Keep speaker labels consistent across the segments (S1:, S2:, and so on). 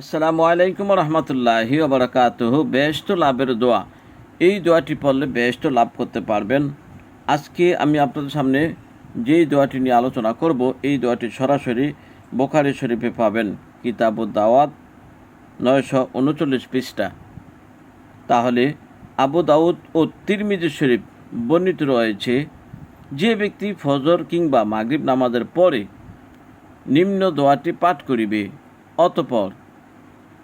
S1: আসসালামু আলাইকুম রহমতুল্লাহি ওবরাকাতুহ বেষ্ট লাভের দোয়া। এই দোয়াটি পড়লে বেষ্ট লাভ করতে পারবেন। আজকে আমি আপনাদের সামনে যেই দোয়াটি নিয়ে আলোচনা করব, এই দোয়াটি সরাসরি বোখারি শরীফে পাবেন। কিতাব দাওয়াত নয়শো উনচল্লিশ পৃষ্ঠা। তাহলে আবু দাউদ ও তিরমিজি শরীফ বর্ণিত রয়েছে, যে ব্যক্তি ফজর কিংবা মাগরিব নামাজের পরে নিম্ন দোয়াটি পাঠ করিবে, অতপর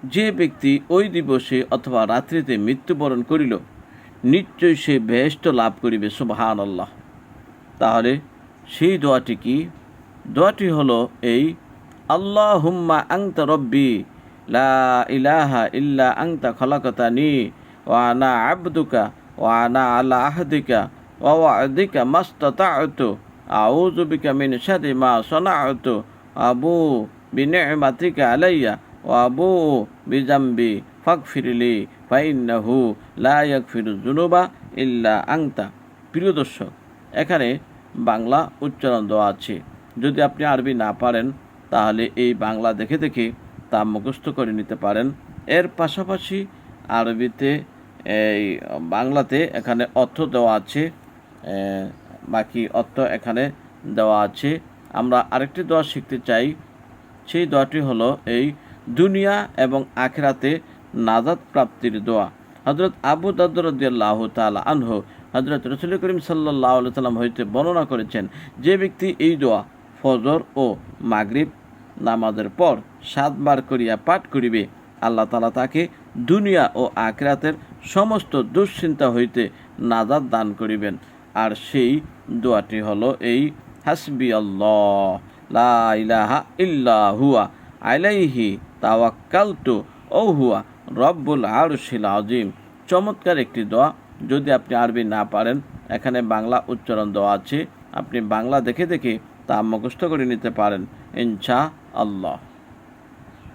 S1: যে ব্যক্তি ওই দিবসে অথবা রাত্রিতে মৃত্যুবরণ করিল নিশ্চয়ই সে বেহেস্ত লাভ করিবে সুবাহান আল্লাহ তাহলে সেই দোয়াটি কি? দোয়াটি হলো এই আল্লাহ হুম্মা আংতা রব্বি, লা ইলাহা ইল্লা আংতা খলাকতানি ওয়ানা আবদুকা ওয়ানা আলা আহদিকা ওয়াদিকা মাস্তাতাআতু আউযু বিকা মিন শারি মা সানাআতু আবু বিনি'মাতিকা আলাইয়া ওয়াবু বিজাম্বি ফাগফিরলি, ফাইন্নাহু লা ইয়াগফিরু যুনুবা ইল্লা আংতা প্রিয় দর্শক, এখানে বাংলা উচ্চারণ দেওয়া আছে। যদি আপনি আরবি না পারেন, তাহলে এই বাংলা দেখে দেখে তা মুখস্থ করে নিতে পারেন। এর পাশাপাশি আরবিতে এই বাংলাতে এখানে অর্থ দেওয়া আছে বাকি অর্থ এখানে দেওয়া আছে। আমরা আরেকটি দোয়া শিখতে চাই। সেই দোয়াটি হলো এই দুনিয়া এবং আখেরাতে নাজাদ প্রাপ্তির দোয়া। হজরত আবু দাদরদ্দাহ তালা আনহু হজরত রসুল করিম সাল্লাহ সাল্লাম হইতে বর্ণনা করেছেন, যে ব্যক্তি এই দোয়া ফজর ও মাগরিব নামাজের পর সাতবার করিয়া পাঠ করিবে, আল্লাহ তালা তাকে দুনিয়া ও আখরাতের সমস্ত দুশ্চিন্তা হইতে নাজাদ দান করিবেন। আর সেই দোয়াটি হলো এই হাসবি আল্লাহ লা ইলাহা ইল্লা হুয়া। আলাইহি তাওয়াক্কালতু, ও হুয়া রব্বুল আরশিল আজিম চমৎকার একটি দোয়া। যদি আপনি আরবি না পারেন, এখানে বাংলা উচ্চারণ দেওয়া আছে। আপনি বাংলা দেখে দেখে তা মুখস্থ করে নিতে পারেন ইনশা আল্লাহ